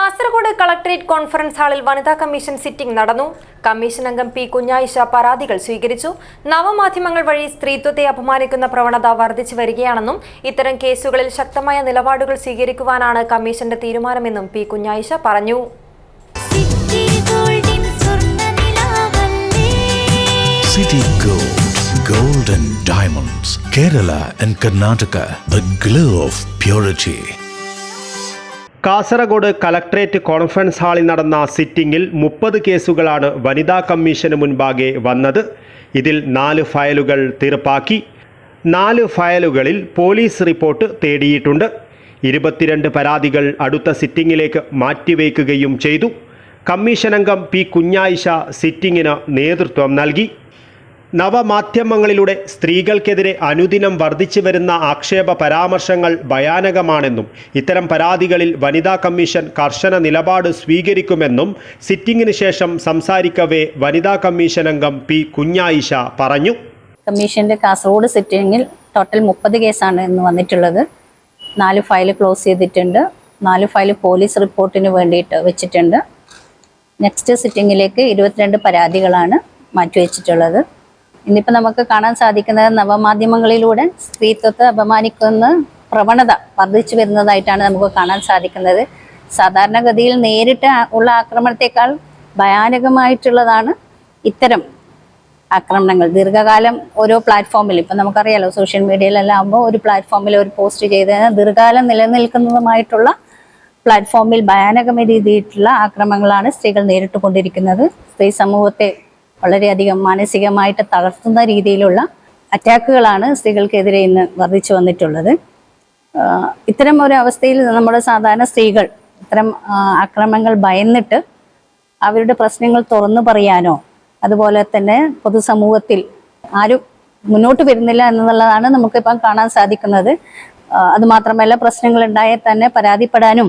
Kasaragod collectorate conference ഹാളിൽ വനിതാ commission sitting നടന്നു. കമ്മീഷൻ അംഗം പി കുഞ്ഞായിഷ പരാതികൾ സ്വീകരിച്ചു. നവമാധ്യമങ്ങൾ വഴി സ്ത്രീത്വത്തെ അപമാനിക്കുന്ന പ്രവണത വർദ്ധിച്ചു വരികയാണെന്നും ഇത്തരം കേസുകളിൽ ശക്തമായ നിലപാടുകൾ സ്വീകരിക്കുവാനാണ് കമ്മീഷന്റെ തീരുമാനമെന്നും പി കുഞ്ഞായിഷ പറഞ്ഞു. സിറ്റി ഗോൾഡിൻ സ്വർണനിലാവല്ലേ City Gold, Gold and Diamonds, Kerala and Karnataka, the glow of purity. Kasaragod collectorate conference ഹാളിൽ നടന്ന സിറ്റിംഗിൽ മുപ്പത് കേസുകളാണ് വനിതാ കമ്മീഷന് മുൻപാകെ വന്നത്. ഇതിൽ നാല് ഫയലുകൾ തീർപ്പാക്കി. നാല് ഫയലുകളിൽ പോലീസ് റിപ്പോർട്ട് തേടിയിട്ടുണ്ട്. ഇരുപത്തിരണ്ട് പരാതികൾ അടുത്ത സിറ്റിംഗിലേക്ക് മാറ്റിവെക്കുകയും ചെയ്തു. കമ്മീഷൻ അംഗം പി കുഞ്ഞായിഷ സിറ്റിംഗിന് നേതൃത്വം നൽകി. നവമാധ്യമങ്ങളിലൂടെ സ്ത്രീകൾക്കെതിരെ അനുദിനം വർദ്ധിച്ചു വരുന്ന ആക്ഷേപ പരാമർശങ്ങൾ ഭയാനകമാണെന്നും ഇത്തരം പരാതികളിൽ വനിതാ കമ്മീഷൻ കർശന നിലപാട് സ്വീകരിക്കുമെന്നും സിറ്റിംഗിന് ശേഷം സംസാരിക്കവേ വനിതാ കമ്മീഷൻ അംഗം പി കുഞ്ഞായിഷ പറഞ്ഞു. കമ്മീഷന്റെ കാസർഗോഡ് സിറ്റിംഗിൽ ടോട്ടൽ മുപ്പത് കേസാണ് ഇന്ന് വന്നിട്ടുള്ളത്. നാല് ഫയൽ ക്ലോസ് ചെയ്തിട്ടുണ്ട്. നാല് ഫയൽ പോലീസ് റിപ്പോർട്ടിന് വേണ്ടിയിട്ട് വെച്ചിട്ടുണ്ട്. നെക്സ്റ്റ് സിറ്റിംഗിലേക്ക് ഇരുപത്തിരണ്ട് പരാതികളാണ് മാറ്റിവെച്ചിട്ടുള്ളത്. ഇന്നിപ്പോൾ നമുക്ക് കാണാൻ സാധിക്കുന്നത് നവമാധ്യമങ്ങളിലൂടെ സ്ത്രീത്വത്തെ അപമാനിക്കുന്ന പ്രവണത വർദ്ധിച്ചു വരുന്നതായിട്ടാണ് നമുക്ക് കാണാൻ സാധിക്കുന്നത്. സാധാരണഗതിയിൽ നേരിട്ട് ഉള്ള ആക്രമണത്തെക്കാൾ ഭയാനകമായിട്ടുള്ളതാണ് ഇത്തരം ആക്രമണങ്ങൾ. ദീർഘകാലം ഓരോ പ്ലാറ്റ്ഫോമിൽ ഇപ്പം നമുക്കറിയാലോ സോഷ്യൽ മീഡിയയിലെല്ലാം ആകുമ്പോൾ ഒരു പ്ലാറ്റ്ഫോമിൽ ഒരു പോസ്റ്റ് ചെയ്ത് ദീർഘകാലം നിലനിൽക്കുന്നതുമായിട്ടുള്ള പ്ലാറ്റ്ഫോമിൽ ഭയാനകമായ രീതിയിലുള്ള ആക്രമണങ്ങളാണ് സ്ത്രീകൾ നേരിട്ട് കൊണ്ടിരിക്കുന്നത് സ്ത്രീ സമൂഹത്തെ വളരെയധികം മാനസികമായിട്ട് തളർത്തുന്ന രീതിയിലുള്ള അറ്റാക്കുകളാണ് സ്ത്രീകൾക്കെതിരെ ഇന്ന് വർദ്ധിച്ചു വന്നിട്ടുള്ളത്. ഇത്തരം ഒരു അവസ്ഥയിൽ നമ്മുടെ സാധാരണ സ്ത്രീകൾ ഇത്തരം അക്രമങ്ങൾ ഭയന്നിട്ട് അവരുടെ പ്രശ്നങ്ങൾ തുറന്നു പറയാനോ അതുപോലെ തന്നെ പൊതുസമൂഹത്തിൽ ആരും മുന്നോട്ട് വരുന്നില്ല എന്നുള്ളതാണ് നമുക്കിപ്പം കാണാൻ സാധിക്കുന്നത്. അതുമാത്രമല്ല പ്രശ്നങ്ങൾ ഉണ്ടായാൽ തന്നെ പരാതിപ്പെടാനും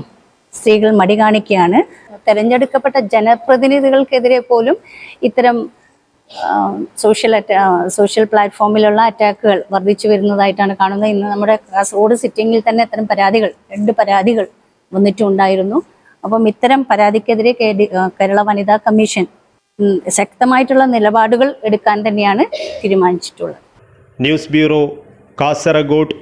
സ്ത്രീകൾ മടി കാണിക്കുകയാണ്. തെരഞ്ഞെടുക്കപ്പെട്ട ജനപ്രതിനിധികൾക്കെതിരെ പോലും ഇത്തരം സോഷ്യൽ സോഷ്യൽ പ്ലാറ്റ്ഫോമിലുള്ള അറ്റാക്കുകൾ വർദ്ധിച്ചു വരുന്നതായിട്ടാണ് കാണുന്നത്. ഇന്ന് നമ്മുടെ കാസർഗോഡ് സിറ്റിംഗിൽ തന്നെ ഇത്തരം പരാതികൾ രണ്ട് പരാതികൾ വന്നിട്ടുണ്ടായിരുന്നു. അപ്പം ഇത്തരം പരാതിക്കെതിരെ കേരള വനിതാ കമ്മീഷൻ ശക്തമായിട്ടുള്ള നിലപാടുകൾ എടുക്കാൻ തന്നെയാണ് തീരുമാനിച്ചിട്ടുള്ളത്. News bureau Kasaragod.